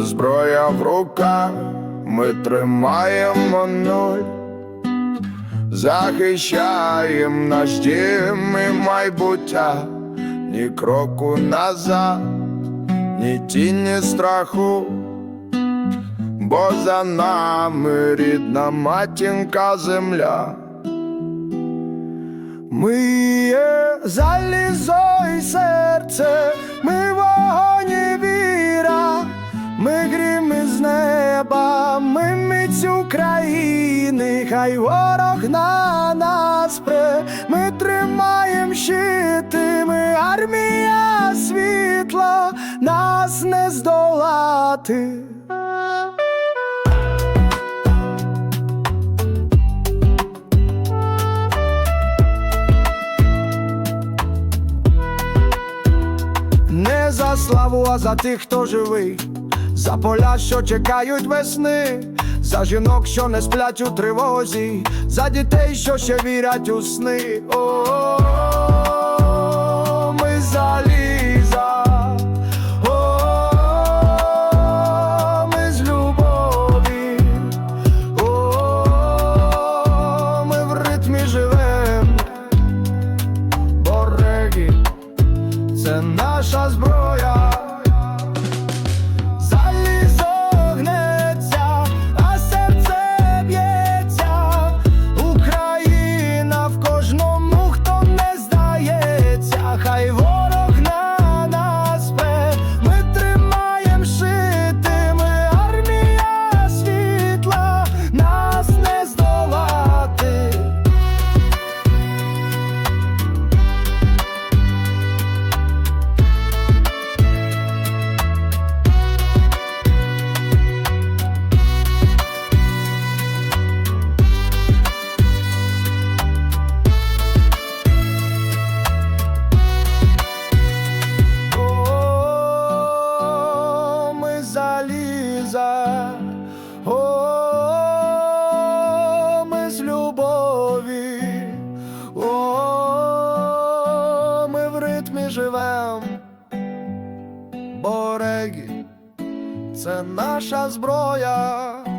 зброя в руках, ми тримаємо нуль, захищаємо наш дім і майбуття, ні кроку назад, ні тіні страху, бо за нами рідна матінка земля. Ми є залізо і серце, України, хай ворог на нас пре, ми тримаєм щити, ми армія світла, нас не здолати. Не за славу, а за тих, хто живий, за поля, що чекають весни, за жінок, що не сплять у тривозі, за дітей, що ще вірять у сни. О, ми заліза. Ми з любові. Ми в ритмі живем. Бореги це наша зброя. здається, любові, о, ми в ритмі живем, бореги, це наша зброя.